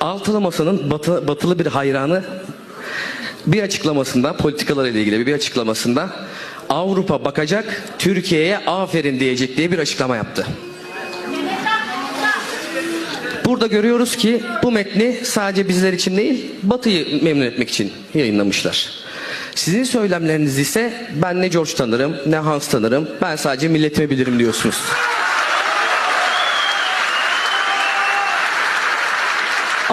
Altılı Masa'nın batı, batılı bir hayranı bir açıklamasında politikalarıyla ilgili bir açıklamasında Avrupa bakacak Türkiye'ye aferin diyecek diye bir açıklama yaptı. Burada görüyoruz ki bu metni sadece bizler için değil Batı'yı memnun etmek için yayınlamışlar. Sizin söylemleriniz ise ben ne George tanırım ne Hans tanırım ben sadece milletimi bilirim diyorsunuz.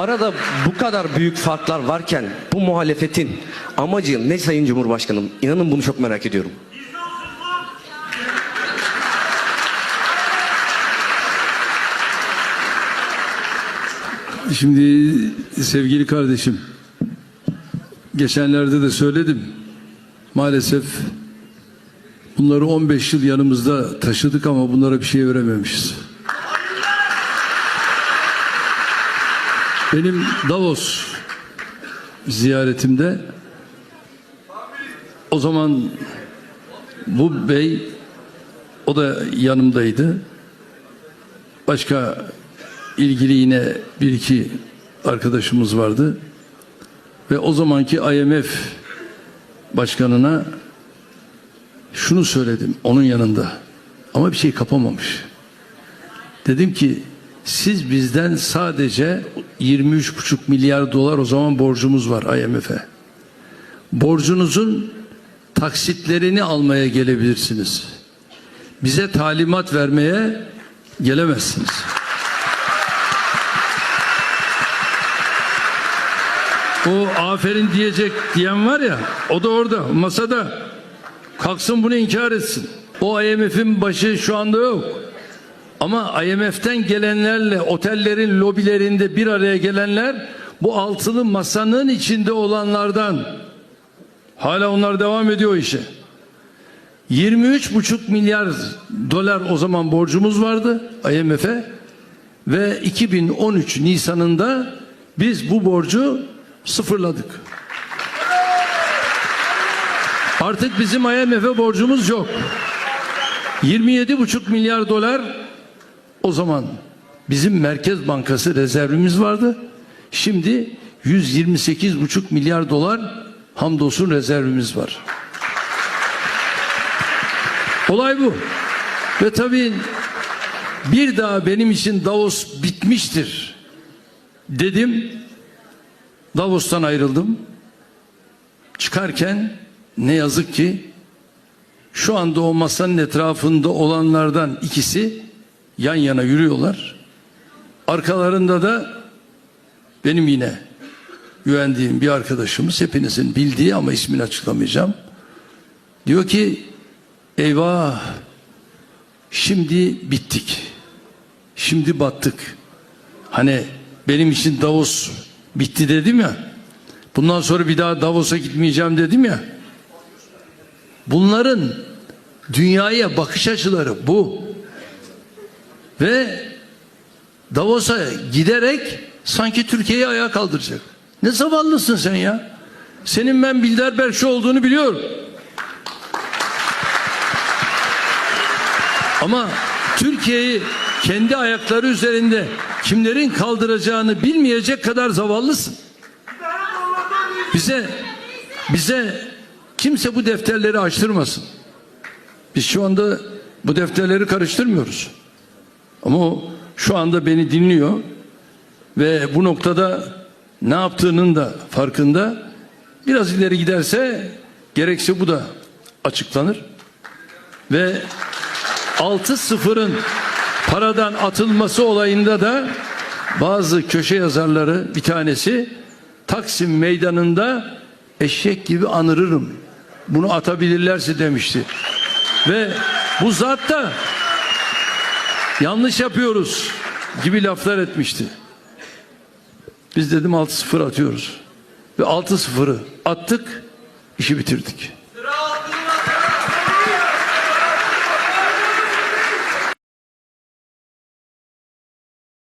Arada bu kadar büyük farklar varken bu muhalefetin amacı ne Sayın Cumhurbaşkanım? İnanın bunu çok merak ediyorum. Şimdi sevgili kardeşim, geçenlerde de söyledim. Maalesef bunları 15 yıl yanımızda taşıdık ama bunlara bir şey verememişiz. Benim Davos ziyaretimde o zaman bu bey o da yanımdaydı. Başka ilgili yine bir iki arkadaşımız vardı. Ve o zamanki IMF başkanına şunu söyledim onun yanında. Ama bir şey kapamamış. Dedim ki siz bizden sadece 23,5 milyar dolar o zaman borcumuz var IMF'e. Borcunuzun taksitlerini almaya gelebilirsiniz. Bize talimat vermeye gelemezsiniz. O aferin diyecek diyen var ya o da orada masada kalksın bunu inkar etsin. O IMF'in başı şu anda yok. Ama IMF'ten gelenlerle otellerin lobilerinde bir araya gelenler bu altılı masanın içinde olanlardan hala onlar devam ediyor işe. 23,5 milyar dolar o zaman borcumuz vardı IMF'e ve 2013 Nisan'ında biz bu borcu sıfırladık. Artık bizim IMF'e borcumuz yok. 27,5 milyar dolar o zaman bizim Merkez Bankası rezervimiz vardı. Şimdi 128,5 milyar dolar hamdolsun rezervimiz var. Olay bu. Ve tabii bir daha benim için Davos bitmiştir dedim. Davos'tan ayrıldım. Çıkarken ne yazık ki şu anda o masanın etrafında olanlardan ikisi yan yana yürüyorlar. Arkalarında da benim yine güvendiğim bir arkadaşımız hepinizin bildiği ama ismini açıklamayacağım. Diyor ki eyvah şimdi bittik. Şimdi battık. Hani benim için Davos bitti dedim ya. Bundan sonra bir daha Davos'a gitmeyeceğim dedim ya. Bunların dünyaya bakış açıları bu. Ve Davos'a giderek sanki Türkiye'yi ayağa kaldıracak. Ne zavallısın sen ya? Senin ben Bilderbergçi olduğunu biliyorum. Ama Türkiye'yi kendi ayakları üzerinde kimlerin kaldıracağını bilmeyecek kadar zavallısın. Bize bize kimse bu defterleri açtırmasın. Biz şu anda bu defterleri karıştırmıyoruz. Ama o şu anda beni dinliyor ve bu noktada ne yaptığının da farkında. Biraz ileri giderse gerekse bu da açıklanır. Ve 6-0'ın paradan atılması olayında da bazı köşe yazarları bir tanesi Taksim meydanında eşek gibi anırırım. Bunu atabilirlerse demişti. Ve bu zat da yanlış yapıyoruz gibi laflar etmişti. Biz dedim 6-0 atıyoruz. Ve 6-0'ı attık, işi bitirdik.